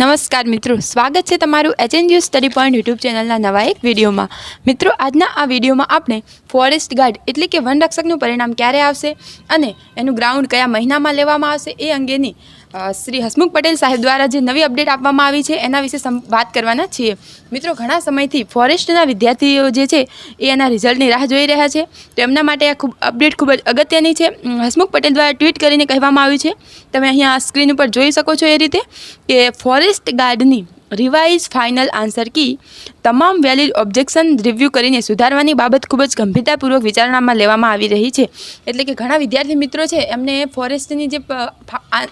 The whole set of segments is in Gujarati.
નમસ્કાર મિત્રો, સ્વાગત છે તમારું એચએનયુ સ્ટડી પોઈન્ટ યુટ્યુબ ચેનલના નવા એક વિડીયોમાં. મિત્રો, આજના આ વિડીયોમાં આપણે ફોરેસ્ટ ગાર્ડ એટલે કે વનરક્ષકનું પરિણામ ક્યારે આવશે અને એનું ગ્રાઉન્ડ કયા મહિનામાં લેવામાં આવશે એ અંગેની શ્રી હસમુખ પટેલ સાહેબ દ્વારા જે નવી અપડેટ આપવામાં આવી છે, એના વિશે વાત કરવાના છીએ. મિત્રો, ઘણા સમયથી ફોરેસ્ટના વિદ્યાર્થીઓ જે છે, એ એના રિઝલ્ટની રાહ જોઈ રહ્યા છે. તો એમના માટે આ ખૂબ, અપડેટ ખૂબ જ અગત્યની છે. હસમુખ પટેલ દ્વારા ટ્વીટ કરીને કહેવામાં આવ્યું છે. તમે અહીંયા સ્ક્રીન ઉપર જોઈ શકો છો એ રીતે કે ફોરેસ્ટ ગાર્ડની રિવાઇઝ ફાઇનલ આન્સર કી તમામ વેલિડ ઓબ્જેક્શન રિવ્યૂ કરીને સુધારવાની બાબત ખૂબ જ ગંભીરતાપૂર્વક વિચારણામાં લેવામાં આવી રહી છે. એટલે કે ઘણા વિદ્યાર્થી મિત્રો છે, એમને ફોરેસ્ટની જે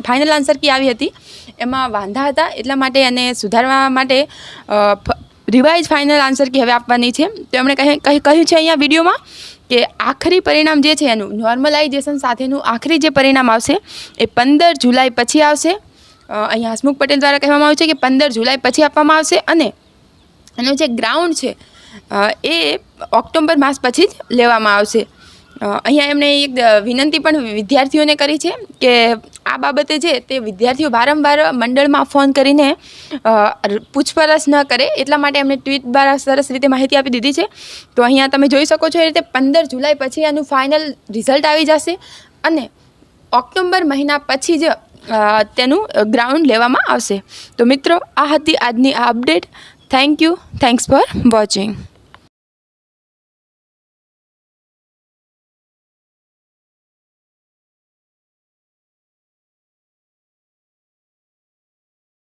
ફાઇનલ આન્સર કી આવી હતી, એમાં વાંધા હતા, એટલા માટે એને સુધારવા માટે રિવાઇઝ ફાઇનલ આન્સર કી હવે આપવાની છે. તો એમણે કહે- કહ્યું છે અહીંયા વિડીયોમાં કે આખરી પરિણામ જે છે એનું નોર્મલાઇઝેશન સાથેનું આખરી જે પરિણામ આવશે, એ પંદર જુલાઈ પછી આવશે. અહીંયા હસમુખ પટેલ દ્વારા કહેવામાં આવ્યું છે કે પંદર જુલાઈ પછી આપવામાં આવશે અને એનું જે ગ્રાઉન્ડ છે એ ઓક્ટોબર માસ પછી જ લેવામાં આવશે. અહીંયા એમણે એક વિનંતી પણ વિદ્યાર્થીઓને કરી છે કે આ બાબતે છે તે વિદ્યાર્થીઓ વારંવાર મંડળમાં ફોન કરીને પૂછપરછ ન કરે એટલા માટે એમણે ટ્વીટ દ્વારા સરસ રીતે માહિતી આપી દીધી છે. તો અહીંયા તમે જોઈ શકો છો એ રીતે પંદર જુલાઈ પછી આનું ફાઇનલ રિઝલ્ટ આવી જશે અને ઓક્ટોબર મહિના પછી જ તેનું ગ્રાઉન્ડ લેવામાં આવશે. તો મિત્રો, આ હતી આજની આ update thank you thanks for watching